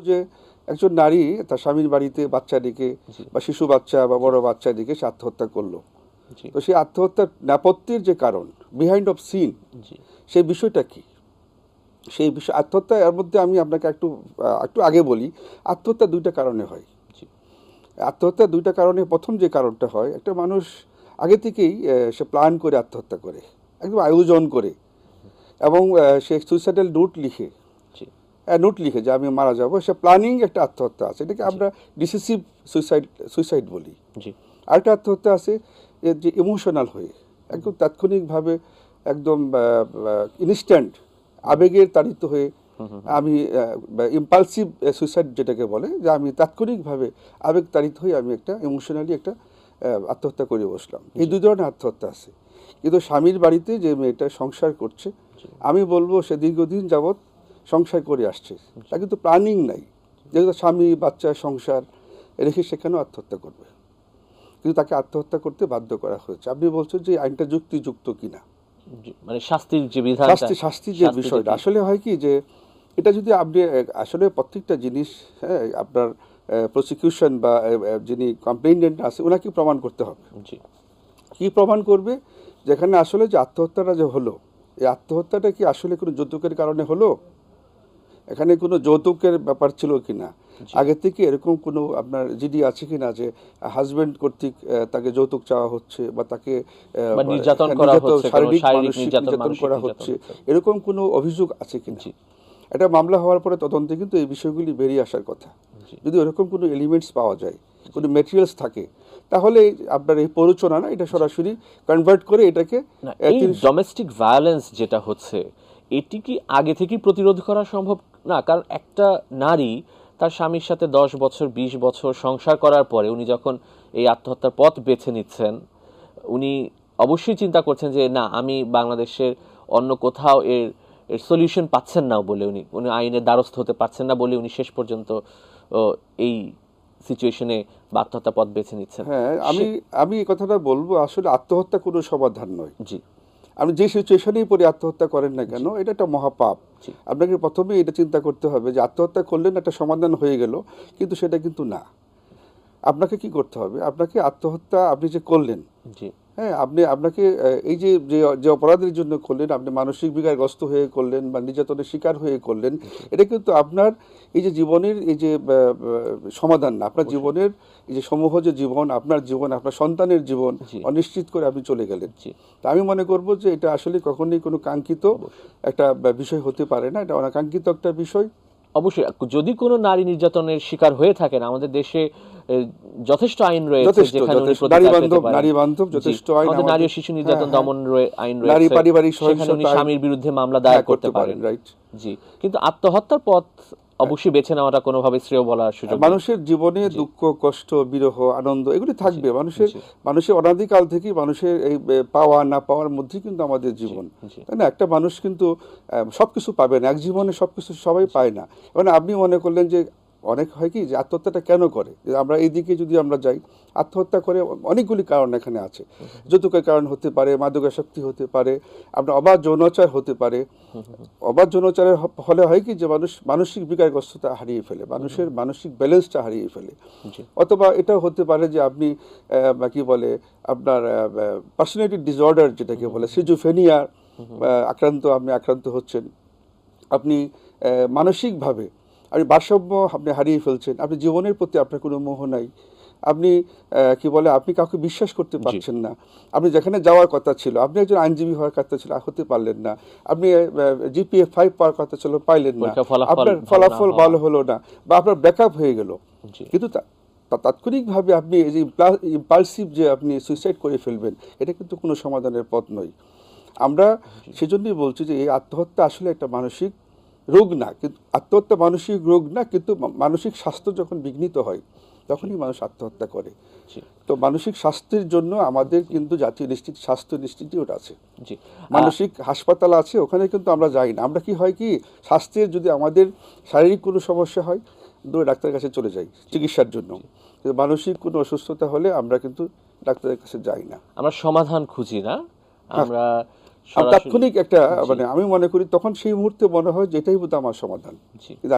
যে একজন নারী তার স্বামীর বাড়িতে বাচ্চা জি। বা শিশু বাচ্চা বা বড় বাচ্চা রেখে সে আত্মহত্যা করল। তো সেই আত্মহত্যার নেপথ্যের যে কারণ বিহাইন্ড অফ সিন সেই বিষয়টা কি? সেই বিষয় আত্মহত্যা এর মধ্যে আমি আপনাকে একটু একটু আগে বলি আত্মহত্যা দুইটা কারণে হয়। আত্মহত্যা দুইটা কারণে প্রথম যে কারণটা হয় একটা মানুষ আগে থেকেই সে প্ল্যান করে আত্মহত্যা করে একদম আয়োজন করে এবং সে সুইসাইডাল নোট লিখে নোট লিখে যে আমি মারা যাব সে প্ল্যানিং একটা আত্মহত্যা আছে। এটাকে আমরা ডিসিসিভ সুইসাইড সুইসাইড বলি। আরেকটা আত্মহত্যা আছে এর যে ইমোশনাল হয়ে। একদম তাৎক্ষণিকভাবে একদম ইনস্ট্যান্ট আবেগের তাড়িত হয়ে আমি ইম্পালসিভ সুইসাইড যেটাকে বলে যে আমি তাৎক্ষণিকভাবে আবেগ তাড়িত হয়ে আমি একটা ইমোশনালি একটা আত্মহত্যা করে বসলাম। এই দুই ধরনের আত্মহত্যা আছে। কিন্তু স্বামীর বাড়িতে যে মেয়েটা সংসার করছে আমি বলব সে দীর্ঘদিন যাবৎ সংসার করে আসছে। তা কিন্তু প্ল্যানিং নাই। যেহেতু স্বামী বাচ্চা সংসার রেখে সেখানেও আত্মহত্যা করবে। কিন্তু তাকে আত্মহত্যা করতে বাধ্য করা হয়েছে। আপনি বলছেন যে আইনটা যুক্তিযুক্ত কিনা? মানে শাস্তির যে বিধান শাস্তি শাস্তি যে বিষয়টা। আসলে হয় কি যে এটা যদি আপনি আসলে প্রত্যেকটা জিনিস হ্যাঁ আপনার প্রসিকিউশন বা যিনি কমপ্লেইনেন্ট আছে ওনাকে প্রমাণ করতে হবে। জি। কি প্রমাণ করবে? যেখানে আসলে যে আত্মহত্যাটা যে হলো এই আত্মহত্যাটা কি আসলে কোনো যৌতুকের কারণে হলো? এখানে কোনো যৌতুকের ব্যাপার ছিল কিনা? আগে থেকে এরকম কোনো আপনার জিডি আছে কিনা যে হাজবেন্ড কর্তৃক তাকে যৌতুক চাওয়া হচ্ছে বা তাকে নির্যাতন হ্যাঁ, করা হচ্ছে, শারীরিক মানসিক নির্যাতন, করা হচ্ছে। এরকম কোনো অভিযোগ আছে জি। এটা মামলা হওয়ার পরে তদন্তে কিন্তু এই বিষয়গুলি বেরিয়ে আসার কথা। যদি এরকম কোনো এলিমেন্টস পাওয়া যায় কোনো মেটেরিয়ালস থাকে তাহলে আপনার এই প্ররোচনা না এটা সরাসরি কনভার্ট করে এটাকে না ডোমেস্টিক ভায়োলেন্স যেটা হচ্ছে এটি কি আগে থেকেই প্রতিরোধ করা সম্ভব? না কারণ একটা নারী তার স্বামীর সাথে দশ বছর বিশ বছর সংসার করার পরে উনি যখন এই আত্মহত্যার পথ বেছে নিচ্ছেন উনি অবশ্যই চিন্তা করছেন যে না আমি বাংলাদেশের অন্য কোথাও এর এর সলিউশন পাচ্ছেন না বলে উনি উনি আইনের দ্বারস্থ হতে পারছেন না বলে উনি শেষ পর্যন্ত এই সিচুয়েশনে বা আত্মহত্যা পথ বেছে নিচ্ছেন। হ্যাঁ আমি আমি এই কথাটা বলব আসলে আত্মহত্যা কোনো সমাধান নয়। জি। আপনি যে সিচুয়েশনেই পরে আত্মহত্যা করেন না কেন এটা একটা মহাপাপ। আপনাকে প্রথমে এটা চিন্তা করতে হবে যে আত্মহত্যা করলেন, একটা সমাধান হয়ে গেল, কিন্তু সেটা কিন্তু না। আপনাকে কি করতে হবে? আপনাকে আত্মহত্যা আপনি যে করলেন হ্যাঁ আপনি আপনাকে এই যে যে- অপরাধের জন্য করলেন আপনি মানসিক বিকারগ্রস্ত হয়ে করলেন বা নির্যাতনের শিকার হয়ে করলেন এটা কিন্তু আপনার এই যে জীবনের এই যে সমাধান না। আপনার জীবনের এই যে সমূহ যে জীবন আপনার জীবন আপনার সন্তানের জীবন অনিশ্চিত করে আপনি চলে গেলেন। তা আমি মনে করব যে এটা আসলে কখনোই কোনো কাঙ্ক্ষিত একটা বিষয় হতে পারে না। এটা অনাকাঙ্ক্ষিত একটা বিষয়। অবশ্যই। যদি কোনো নারী নির্যাতনের শিকার হয়ে থাকেন আমাদের দেশে যথেষ্ট আইন রয়েছে যেখানে উনি নারী বান্ধব- নারী বান্ধব যথেষ্ট আইন আমাদের নারী ও শিশু নির্যাতন হ্যাঁ, দমন আইন রয়েছে। নারী পারিবারিক সেখানে উনি স্বামীর বিরুদ্ধে মামলা হ্যাঁ, দায়ের করতে পারেন রাইট জি। কিন্তু আত্মহত্যার পথ অবশ্যই বেছে নেওয়াটা কোনোভাবে শ্রেয় বলার সুযোগ মানুষের জীবনে দুঃখ কষ্ট বিরহ আনন্দ এগুলি থাকবে। মানুষের মানুষের অনাদিকাল থেকেই মানুষের এই পাওয়া না পাওয়ার মধ্যেই কিন্তু আমাদের জীবন। তাই না? একটা মানুষ কিন্তু সব কিছু পাবে না। এক জীবনে সব কিছু সবাই পায় না। মানে আপনি মনে করলেন যে অনেক হয় কি যে আত্মহত্যাটা কেন করে? যে আমরা এইদিকে যদি আমরা যাই আত্মহত্যা করে অনেকগুলি কারণ এখানে আছে। যৌতুকের কারণ হতে পারে মাদকাসক্তি হতে পারে আপনার অবাধ যৌনাচার হতে পারে। অবাধ যৌনাচারের ফলে হয় কি যে মানুষ মানসিক বিকারগ্রস্ততা হারিয়ে ফেলে মানুষের মানসিক ব্যালেন্সটা হারিয়ে ফেলে। অথবা এটাও হতে পারে যে আপনি কি বলে আপনার পার্সোনালিটি ডিসঅর্ডার যেটাকে বলে সিজোফেনিয়া আক্রান্ত আপনি আক্রান্ত হচ্ছেন। আপনি মানসিকভাবে আপনি ভারসাম্য আপনি হারিয়ে ফেলছেন। আপনি জীবনের প্রতি আপনার কোনো মোহ নাই। আপনি কি বলে আপনি কাউকে বিশ্বাস করতে পারছেন না। আপনি যেখানে যাওয়ার কথা ছিল আপনি একজন আইনজীবী হওয়ার কথা ছিল হতে পারলেন না। আপনি জিপিএ ফাইভ পাওয়ার কথা ছিল পাইলেন না। আপনার ফলাফল ভালো হলো না বা আপনার ব্যাকআপ হয়ে গেল। কিন্তু তাৎক্ষণিকভাবে আপনি এই যে ইম্পালসিভ যে আপনি সুইসাইড করে ফেলবেন এটা কিন্তু কোনো সমাধানের পথ নয়। আমরা সেজন্যই বলছি যে এই আত্মহত্যা আসলে একটা মানসিক রোগ না কিন্তু আত্মহত্যা মানসিক রোগ না কিন্তু মানসিক স্বাস্থ্য যখন বিঘ্নিত হয় তখনই মানুষ আত্মহত্যা করে। তো মানসিক স্বাস্থ্যের জন্য আমাদের কিন্তু জাতীয় নিশ্চিত স্বাস্থ্য ইনস্টিটিউট আছে। জি। মানসিক হাসপাতাল আছে ওখানে কিন্তু আমরা যাই না। আমরা কি হয় কি স্বাস্থ্যের যদি আমাদের শারীরিক কোনো সমস্যা হয় দূরে ডাক্তারের কাছে চলে যাই চিকিৎসার জন্য। কিন্তু মানসিক কোনো অসুস্থতা হলে আমরা কিন্তু ডাক্তারের কাছে যাই না। আমরা সমাধান খুঁজি না। আমরা আর সরাসরি- তাৎক্ষণিক একটা মানে আমি মনে করি তখন সেই মুহূর্তে মনে হয় যেটাই বোধ আমার সমাধান।